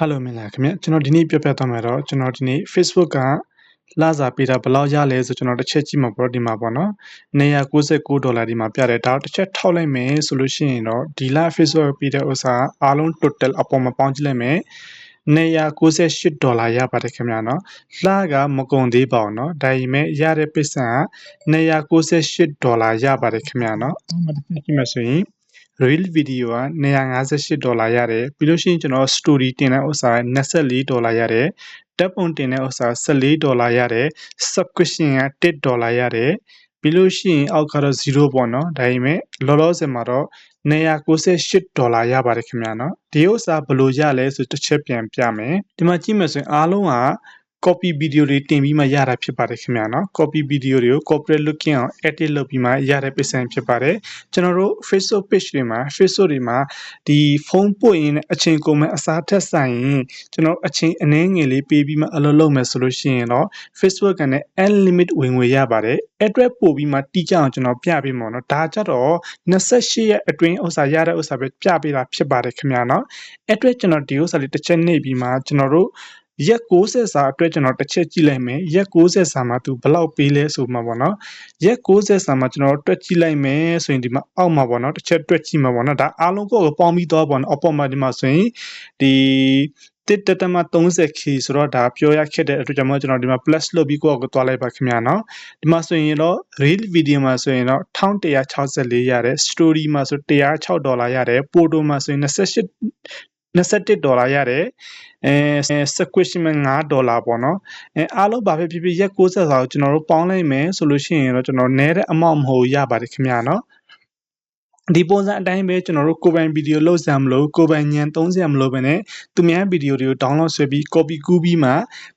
ဟယ်လိုမင်္ဂလာခင်ဗျကျွန်တော်ဒီနေ့ပြောပြသွားမှာတော့ကျွန်တော်ဒီနေ့ Facebook ကလာစာပေးတာဘယ်လောက်ရလဲဆိုကျွန်တော်တစ်ချက်ကြည့်မှာပေါ့ဒီမှာပေါ့နော်199ဒေါ်လာဒီမှာပြတယ်ဒါတစ်ချက်ထောက်လိုက်မယ်ဆိုလို့ရှိရင်တော့ဒီလ Facebook ပေးတဲ့ဥစ္စာအားလုံး total အပေါ်မှာပေါင်းကြည့်လိုက်မယ်198ဒေါ်လာရပါတယ်ခင်ဗျာနော်လှကမကုန်သေးပါဘူးနော်ဒါပေမဲ့ရတဲ့ပိစံက198ဒေါ်လာရပါတယ်ခင်ဗျာနော်အမှန်တရားကြည့်မှဆိုရင် reel video က258ဒေါ်လာရတယ်ပြီးလို့ရှိရင်ကျွန်တော် story တင်တဲ့ဥစ္စာ24ဒေါ်လာရတယ်တပ်ပုံတင်တဲ့ဥစ္စာ14ဒေါ်လာရတယ် subscription က1ဒေါ်လာရတယ်ပြီးလို့ရှိရင်အောက်ကတော့0ပေါ့နော်ဒါပေမဲ့လောလောဆယ်မှာတော့298ဒေါ်လာရပါတယ်ခင်ဗျာနော်ဒီဥစ္စာဘယ်လိုရလဲဆိုတစ်ချက်ပြန်ပြမယ်ဒီမှာကြည့်မယ်ဆိုရင်အားလုံးက copy video တွေတင်ပြီးမှရတာဖြစ်ပါတယ်ခင်ဗျာနော် copy video တွေကို corporate looking အောင် edit လုပ်ပြီးမှရတဲ့ပုံစံဖြစ်ပါတယ်ကျွန်တော်တို့ Facebook page တွေမှာ Facebook တွေမှာဒီဖုန်းပို့ရင်းအချိန်ကုန်မဲ့အစားထက်ဆိုင်ရင်ကျွန်တော်အချိန်အနည်းငယ်လေးပေးပြီးမှအလုပ်လုပ်မယ်ဆိုလို့ရှိရင်တော့ Facebook ကလည်း unlimit ဝင်ငွေရပါတယ်အတွက်ပို့ပြီးမှတိကျအောင်ကျွန်တော်ပြပေးမှာနော်ဒါကြတော့28ရက်အတွင်းဥစ္စာရတဲ့ဥစ္စာပဲပြပေးတာဖြစ်ပါတယ်ခင်ဗျာနော်အတွက်ကျွန်တော်ဒီဥစ္စာလေးတစ်ချက်နှိပ်ပြီးမှကျွန်တော်တို့ ရက်60စာအတွက်ကျွန်တော်တစ်ချက်ကြည့်လိုက်မယ်ရက်60စာမှာသူဘယ်လောက်ပေးလဲဆိုမှပေါ့နော်ရက်60စာမှာကျွန်တော်တွက်ကြည့်လိုက်မယ်ဆိုရင်ဒီမှာအောက်မှာပေါ့နော်တစ်ချက်တွက်ကြည့်မှာပေါ့နော်ဒါအားလုံးကိုပေါင်းပြီးတော့ပေါ့နော်အပေါ်မှာဒီမှာဆိုရင်ဒီတစ်တတမ 30k ဆိုတော့ဒါပြောရခက်တဲ့အတွက်ကြောင့်ကျွန်တော်ဒီမှာ plus လုပ်ပြီးကိုယ့်ကိုသွားလိုက်ပါခင်ဗျာနော်ဒီမှာဆိုရင်တော့ reel video မှာဆိုရင်တော့1164ရတယ် story မှာဆို106ဒေါ်လာရတယ် photo မှာဆိုရင်28 21ဒေါ်လာရတယ်အဲ subscription 9ဒေါ်လာပေါ့နော်အဲအားလုံးဘာဖြစ်ဖြစ်ရက်60စာကိုကျွန်တော်တို့ပေါင်းလိုက်မယ်ဆိုလို့ရှိရင်တော့ကျွန်တော်နဲတဲ့ amount မဟုတ်ရပါတယ်ခင်ဗျာနော်ဒီပုံစံအတိုင်းပဲကျွန်တော်တို့ကိုပိုင်ဗီဒီယိုလုပ်စရာမလိုကိုပိုင်ညံသုံးစရာမလိုပဲねသူများဗီဒီယိုတွေကို download ဆွဲပြီး copy ကူးပြီးမှ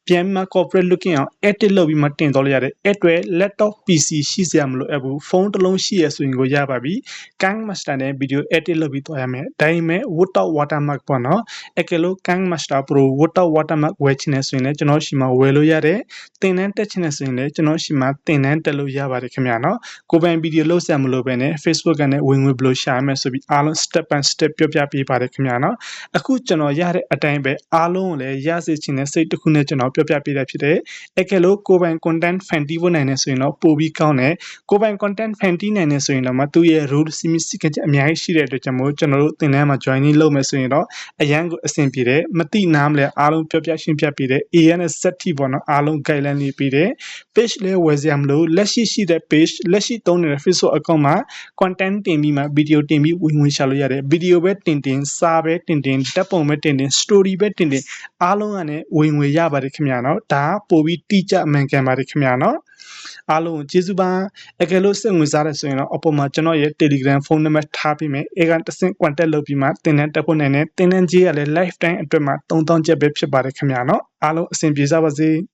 ပြန်မှ corporate looking အောင် edit လုပ်ပြီးမှတင်သွားလို့ရတယ်အဲ့အတွက် laptop PC ရှိစရာမလိုအပ်ဘူးဖုန်းတစ်လုံးရှိရဆိုရင်ကိုရပါပြီ Kang Master နဲ့ video edit လုပ်ပြီးသွားရမယ်ဒါပေမဲ့ without watermark ပေါ့နော်အကယ်လို့ Kang Master Pro without watermark ဝယ်ချင်တယ်ဆိုရင်လည်းကျွန်တော်ရှိမှာဝယ်လို့ရတယ်သင်တန်းတက်ချင်တယ်ဆိုရင်လည်းကျွန်တော်ရှိမှာသင်တန်းတက်လို့ရပါတယ်ခင်ဗျာနော်ကိုပိုင်ဗီဒီယိုလုပ်စရာမလိုပဲね Facebook ကနေဝင်ငွေဘယ်လိုရှာမယ်ဆိုပြီးအားလုံး step by step ပြောပြပေးပါတယ်ခင်ဗျာနော်အခုကျွန်တော်ရတဲ့အတိုင်းပဲအားလုံးကိုလည်းရစေချင်တဲ့စိတ်တစ်ခုနဲ့ကျွန်တော်ပြောပြပေးတာဖြစ်တယ်အကယ်လို့ကိုပိုင် content fan တီးဖို့နိုင်နေဆိုရင်တော့ပို့ပြီးကောင်းတယ်ကိုပိုင် content fan တီးနိုင်နေဆိုရင်တော့မသူ့ရဲ့ rule စီမီစီကချက်အများကြီးရှိတဲ့အတွက်ကြောင့်မို့ကျွန်တော်တို့သင်တန်းမှာ joining လုပ်မယ်ဆိုရင်တော့အရန်ကိုအဆင်ပြေတယ်မတိနားမလဲအားလုံးပြောပြရှင်းပြပေးတယ် AN နဲ့ set ထိပေါ့နော်အားလုံး guideline လေးပေးတယ် page လေးဝယ်စရာမလိုလက်ရှိရှိတဲ့ page လက်ရှိသုံးနေတဲ့ Facebook account မှာ content တင်ပြီးမှ video တင်ပြီးဝင်ဝင်ရှာလို့ရတယ် video ပဲတင်တင်စာပဲတင်တင်တက်ပုံပဲတင်တင် story ပဲတင်တင်အားလုံးကနေဝင်ငွေရပါတယ်ခင်ဗျာနော်ဒါပို့ပြီးတိကျအမှန်ကန်ပါတယ်ခင်ဗျာနော်အားလုံးကျေးဇူးပါအကယ်လို့စိတ်ဝင်စားတယ်ဆိုရင်တော့အပေါ်မှာကျွန်တော်ရဲ့ Telegram ဖုန်းနံပါတ်ထားပေးမယ်အဲကတဆင့် contact လုပ်ပြီးမှတင်တန်းတက်ဖို့နိုင်တယ်တင်တန်းကြီးကလည်း lifetime အတွက်မှာ3000ကျပ်ပဲဖြစ်ပါတယ်ခင်ဗျာနော်အားလုံးအဆင်ပြေကြပါစေ။